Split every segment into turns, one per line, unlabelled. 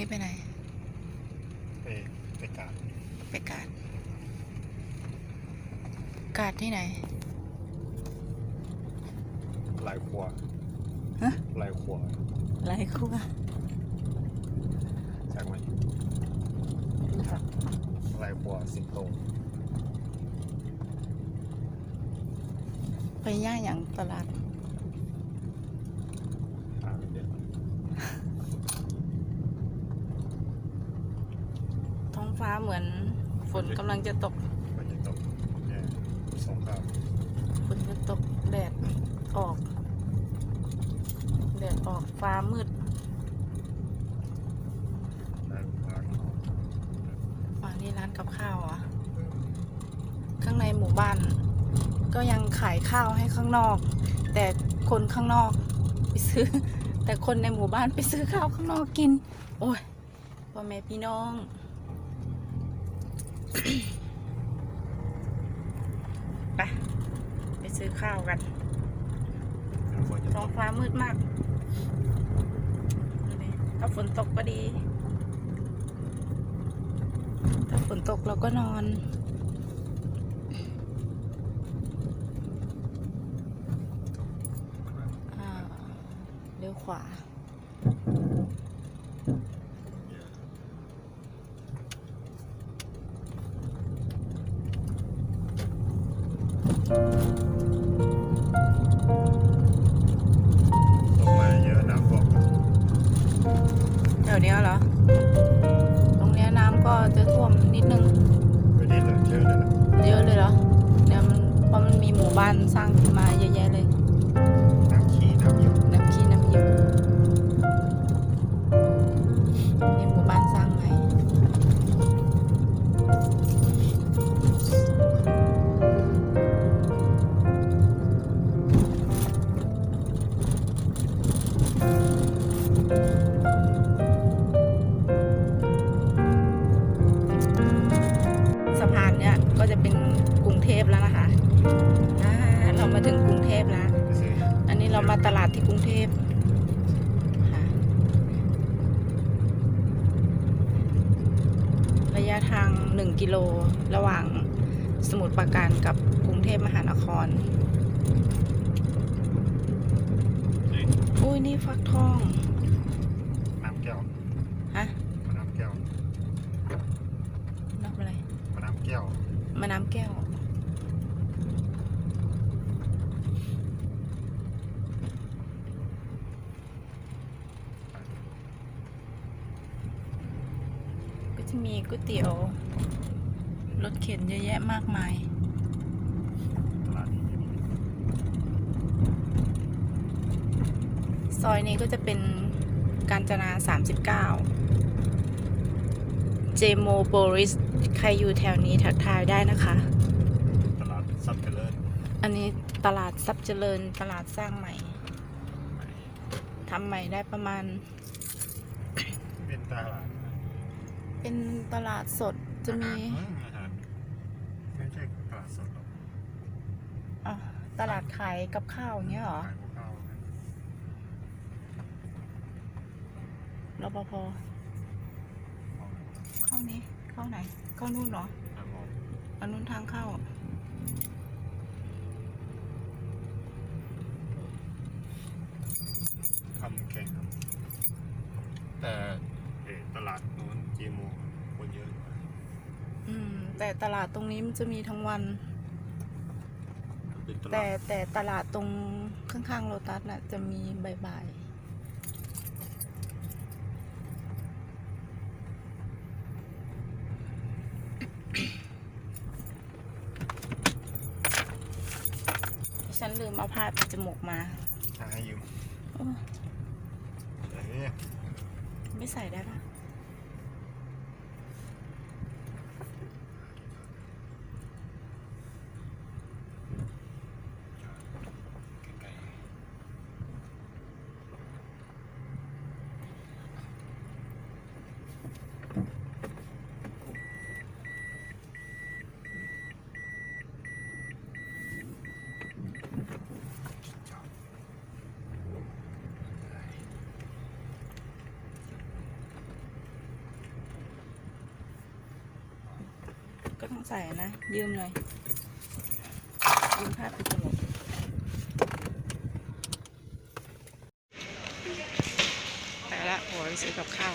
นี้ไปไหน
ไปไปกราบ
ไปกาดกาดที่ไหน
ลายครัว
ฮะ
ลายครัว
ไรครัว
ใช่ไหมลายครัวสิงโต
ไปย่างอย่างตลาด
อ่าเด็ด
ท้องฟ้าเหมือนฝน กำลังจะตก
มันจะตกเนี่ยสงคราม
ฝนจะตกแดดออก แดดออกฟ้ามืด
ลายครัว
ฝั่งนี้ร้านกับข้าวเหรอะ ข้างในหมู่บ้าน ก็ยังขายข้าวให้ข้างนอก แต่คนข้างนอกไปซื้อ แต่คนในหมู่บ้านไปซื้อข้าวข้างนอกกิน โอ้ยพ่อแม่พี่น้อง ไปไปซื้อข้าวกัน
ลายครัวจะ
ท้
ต
อง
ก
ฟ้ามืดมากดูดิถ้าฝนตกก็ดี ถ้าฝนตกเราก็นอนอ่าเลี้ยวขวา แถวเนี้ยเหรอ ตรงเนี้ยน้ำก็จะท่วมนิดนึง
ไม่ได้เหลือเยอะเลยนะ
เยอะเลยเหรอเนี่ยมันเพราะมันมีหมู่บ้านสร้างขึ้นมาเยอะแยะเลย 1 กิโลระหว่างสมุทรปราการกับกรุงเทพมหานคร
นี่
อุ้ยนี่ฟักทอง
น้ำแก้ว
ฮะ
มะน้ำแก้ว
นับอะไร
มะน้ำแก้ว
มะน้ำแก้ว ก็จะมีก๋วยเตี๋ยว รถเข็นเยอะแยะมากมาย
ตลาดนี้
ซอยนี้ก็จะเป็นกาญจนา 39 เจโมโปริส ใครอยู่แถวนี้ทักทายได้นะคะ
ตลาดซับเจริญ
อันนี้ตลาดซับเจริญ ตลาดสร้างใหม่ ทำใหม่ได้ประมาณ
เป็นตลาด
เป็นตลาดสดจะมี
อาหารอาหารไม่ใช่ตลาดสดหร อก
อะตลาดขายกับข้าวอย่างเงี้ยเหรอ
ขายพวกข้าวนะ
รปภเข้านี้เข้าไหน เข้านู่นเหรอ
ทางออก
อันนู้นทางเข้า
ทำแข่งครับแต่เอ่อตลาดนู้นเจโมคนเยอะกว่า
อืม แต่ตลาดตรงนี้มันจะมีทั้งวัน
เป็นต
แต่
ลาด
แต่ตลาดตรงข้างๆโลตัสน่ะจะมีบ่ายๆฉันลืมเอาผ้าปิดจมูกมา
ทางให้ยืม
โอ้
เอ้ย
ไม่ใส่ได้ปะ ต้องใส่นะ ยืมหน่อยยืมผ้าปิดจมูกไปละโหไปซื้อกับข้าว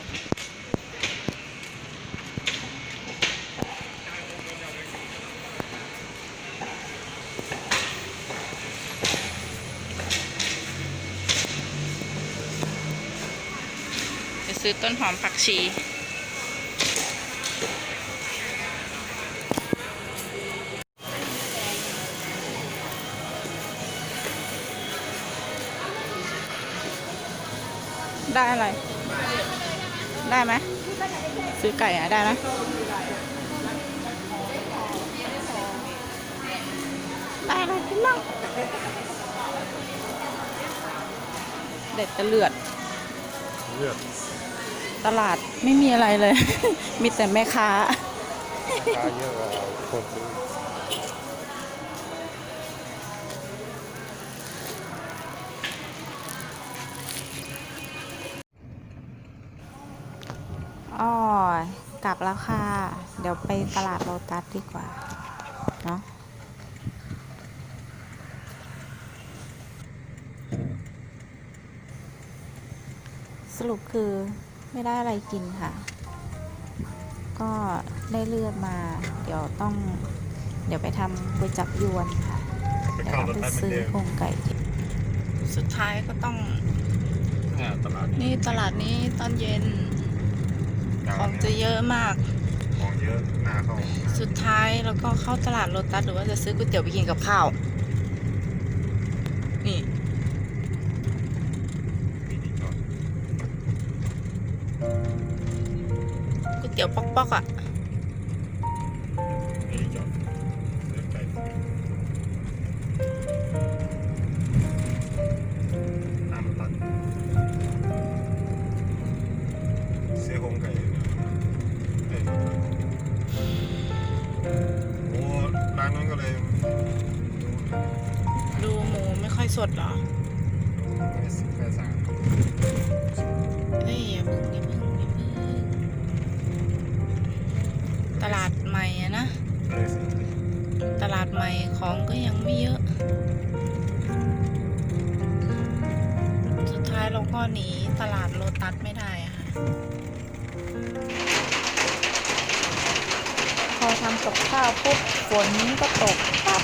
ซื้อต้นหอมผักชี ได้อะไร ได้ไหมซื้อไก่อะได้ไหมได้อะไรกินบ้างเด็ดจะเลือด
เลือก
ตลาดไม่มีอะไรเลย มีแต่แม่ค้า
ราคาเยอะกว่าคนซื้อ
อ้ กลับแล้วค่ะ เดี๋ยวไปตลาดโลตัสดีกว่า เนาะสรุปคือไม่ได้อะไรกินค่ะ ก็ได้เลือดมา เดี๋ยวต้อง เดี๋ยวไปทำก๋วยจับยวนค่ะ
ไป
เดี๋ยว
เข้า
เรา
รถ
ไป
ไฟเหมือน
ซื้อ
เดิม
โครงไก่กินสุดท้ายก็ต้อง
เนี่ยตลาด
นี่ตลาดนี้ตอนเย็น ของจะเยอะมาก
ของเยอะหน้าเข้า
สุดท้ายแล้วก็เข้าตลาดโลตัสหรือว่าจะซื้อก๋วยเตี๋ยวไปกินกับข้าว นี่
มีดีก่อน
ก๋วยเตี๋ยวป๊อกๆอะ
มีดีจอดเลือกไก่น้ำตัดซื้อโครงไก่ เลย
ดูหมูไม่ค่อยสดเหรอ
ไม่สาม
เอ้ยอย่าพิ่งอย่าพิ่งอย่าพิ่งตลาดใหม่อะนะ ตลาดใหม่ของก็ยังไม่เยอะ สุดท้ายเราก็หนีตลาดโลตัสไม่ได้อะค่ะ ข้าวปุ๊บฝนก็ตกปั๊บ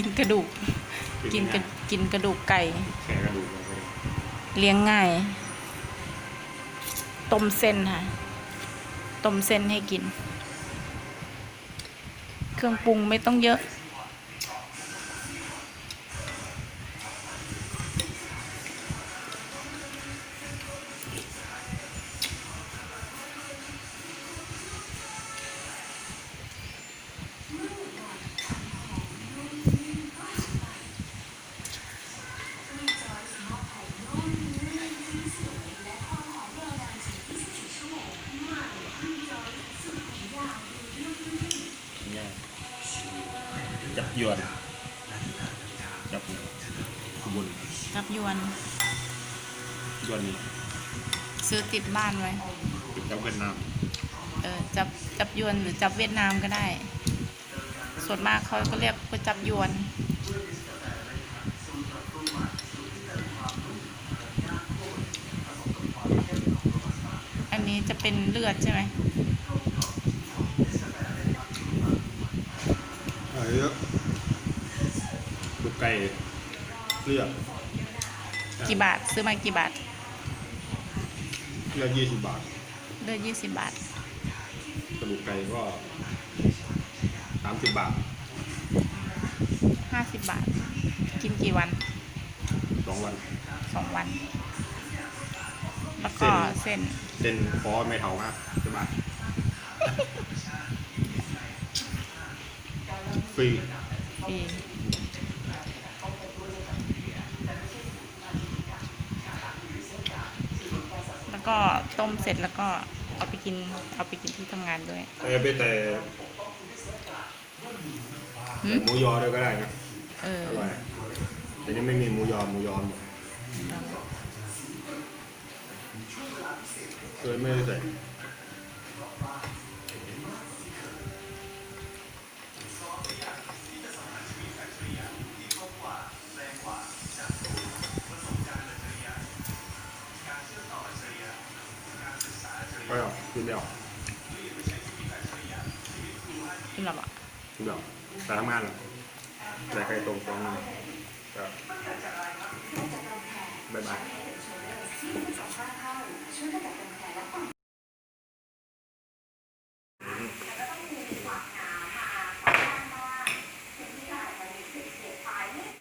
กินกระดูก กินกระกินกระดูกไก่
แขนกระดูกลงไป
เลี้ยงง่าย ต้มเส้นค่ะ ต้มเส้นให้กิน เครื่องปรุงไม่ต้องเยอะ
ยวนจับขบุญ
กับยวน
ยวนนี้
ซื้อติดบ้านไว้
ติดกับเวียดนาม
เออจับจับยวนหรือจับเวียดนามก็ได้ ส่วนมากเขาก็เรียกว่าจับยวนอันนี้จะเป็นเลือดใช่ไหม
ไก่เลือก
กี่บาท ซื้อมากี่บาท
เลือกยี่สิบบาท
เลือดยี่สิบบาท
กระดูกไก่ก็สามสิบบาท
ห้าสิบบาท กินกี่วัน
สองวัน
สองวัน แล้วก็เส้น
เส้นคอไม่เท่ามากใช่บาทฟรี
ฟรีแล้ว ก็ต้มเสร็จแล้วก็เอาไปกินเอาไปกินที่ทำงานด้วย
เอ้ยเป็นแต่
หืม
หมูยอด้วยก็ได้นะ
เออ
อร่อยแต่นี่ไม่มีหมูยอหมูยอมเคยไม่ได้ใส่ เอากินไม่เอา
กินหรอปะ
กินไม่เอาแต่ทำงานเหรอแต่ใครตรงตรงนึงก็บ๊ายบาย